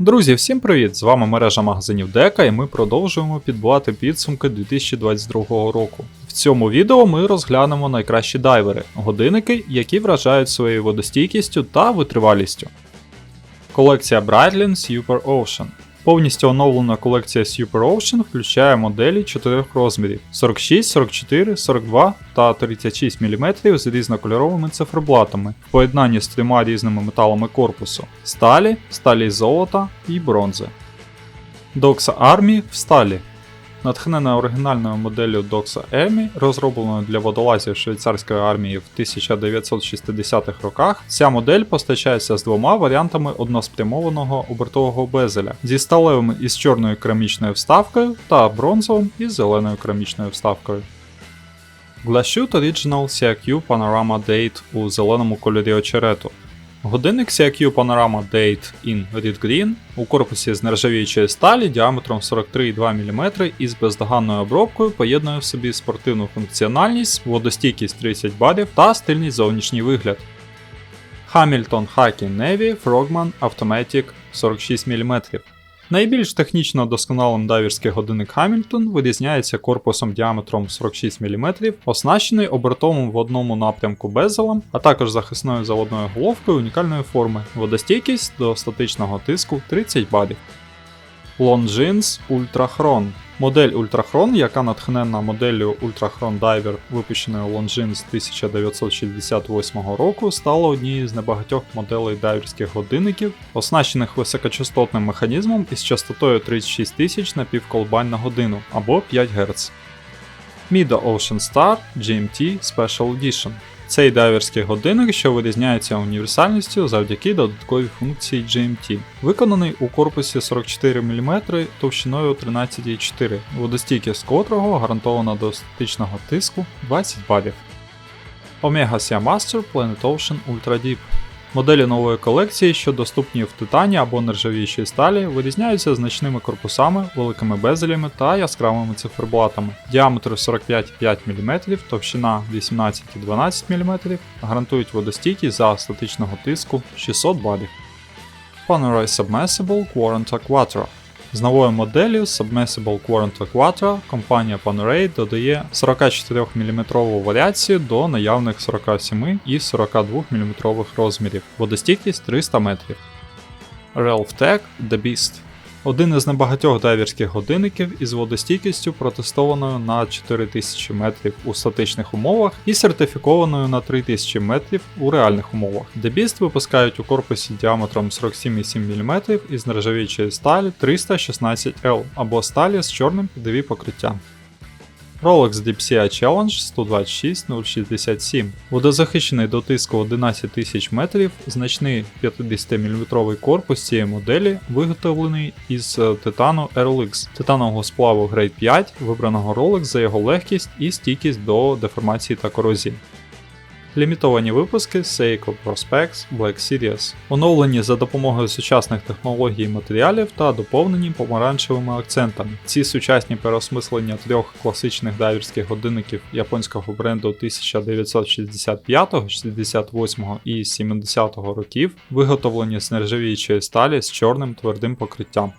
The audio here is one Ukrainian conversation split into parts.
Друзі, всім привіт! З вами мережа магазинів Дека і ми продовжуємо підбувати підсумки 2022 року. В цьому відео ми розглянемо найкращі дайвери, годинники, які вражають своєю водостійкістю та витривалістю. Колекція Breitling Super Ocean. Повністю оновлена колекція Super Ocean включає моделі 4 розмірів 46, 44, 42 та 36 мм з різнокольоровими циферблатами в поєднанні з трьома різними металами корпусу сталі, сталі золота і бронзи. Докса Army в сталі. Натхнена оригінальною моделлю Doxa Army, розробленою для водолазів швейцарської армії в 1960-х роках, ця модель постачається з двома варіантами односпрямованого обертового безеля зі сталевим із чорною керамічною вставкою та бронзовим із зеленою керамічною вставкою. Glasshoot Original CRQ Panorama Date у зеленому кольорі очерету. Годинник CIQ Panorama Date in Red Green у корпусі з нержавіючої сталі діаметром 43,2 мм із бездоганною обробкою поєднує в собі спортивну функціональність, водостійкість 30 барів та стильний зовнішній вигляд. Hamilton Haki Navy Frogman Automatic 46 мм. Найбільш технічно досконалим дайверський годинник Hamilton вирізняється корпусом діаметром 46 мм, оснащений обертовим в одному напрямку безелом, а також захисною заводною головкою унікальної форми, водостійкість до статичного тиску 30 барів. Longines Ultrachron Модель Ultrachron, яка натхнена моделлю Ultrachron Diver, випущеною Longines з 1968 року, стала однією з небагатьох моделей дайверських годинників, оснащених високочастотним механізмом із частотою 36 тисяч на півколбань на годину або 5 Гц. Mida Ocean Star GMT Special Edition цей дайверський годинник, що вирізняється універсальністю завдяки додатковій функції GMT, виконаний у корпусі 44 мм товщиною 13,4, водостійкість котрого гарантована до статичного тиску 20 балів. Omega Sea Master Planet Ocean Ultra Deep Моделі нової колекції, що доступні в титані або нержавіючій сталі, вирізняються значними корпусами, великими безелями та яскравими циферблатами. Діаметр 45,5 мм, товщина 18-12 мм, гарантують водостійкість за статичного тиску 600 балів. Panerai Submersible Quaranta Quattro з новою моделлю Submersible Quaranta Quattro компанія Panerai додає 44 мм варіацію до наявних 47 і 42 мм розмірів, водостійкість 300 метрів. Ralph The Beast один із небагатьох дайверських годинників із водостійкістю протестованою на 4000 метрів у статичних умовах і сертифікованою на 3000 метрів у реальних умовах. Дебіст випускають у корпусі діаметром 47,7 мм із нержавіючої сталі 316L або сталі з чорним підові покриттям. Rolex DPCI Challenge 126067. Водозахищений до тиску 11 тисяч метрів, значний 50-мм корпус цієї моделі виготовлений із е, титану RLX, титанового сплаву Grade 5, вибраного Rolex за його легкість і стійкість до деформації та корозії. Лімітовані випуски Seiko Prospex Black Series, оновлені за допомогою сучасних технологій і матеріалів та доповнені помаранчевими акцентами. Ці сучасні переосмислення трьох класичних дайверських годинників японського бренду 1965, 68 і 70 років, виготовлені з нержавіючої сталі з чорним твердим покриттям.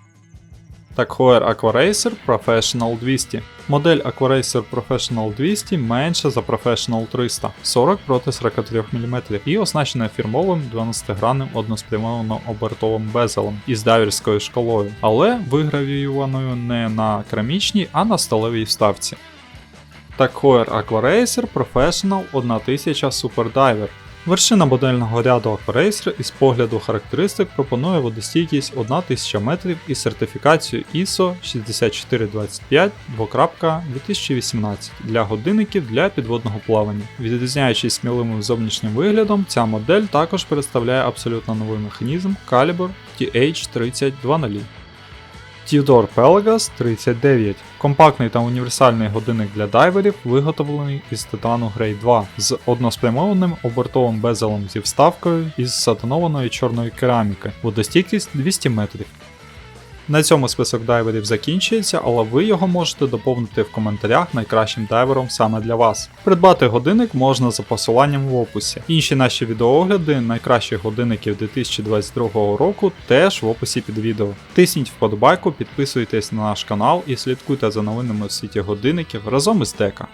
Так Hoer Aquaracer Professional 200. Модель Aquaracer Professional 200 менша за Professional 300 40 проти 43 мм і оснащена фірмовим 12-гранним односпрямовано обертовим безелем із дайверською шкалою, але вигравіюваною не на керамічній, а на сталевій вставці. Так Hoer Aquaracer Professional 1000 Super Diver. Вершина модельного ряду Aquaracer із погляду характеристик пропонує водостійкість 1000 метрів із сертифікацією ISO 6425 2018 для годинників для підводного плавання. Відрізняючись сміливим зовнішнім виглядом, ця модель також представляє абсолютно новий механізм Calibur TH3020. Tudor Пелагас 39 компактний та універсальний годинник для дайверів, виготовлений із титану Грей 2 з односпрямованим обертовим безелом зі вставкою із сатанованої чорної кераміки, водостійкість 200 метрів. На цьому список дайверів закінчується, але ви його можете доповнити в коментарях найкращим дайвером саме для вас. Придбати годинник можна за посиланням в описі. Інші наші відеоогляди найкращих годинників 2022 року теж в описі під відео. Тисніть вподобайку, підписуйтесь на наш канал і слідкуйте за новинами в світі годинників разом із Дека.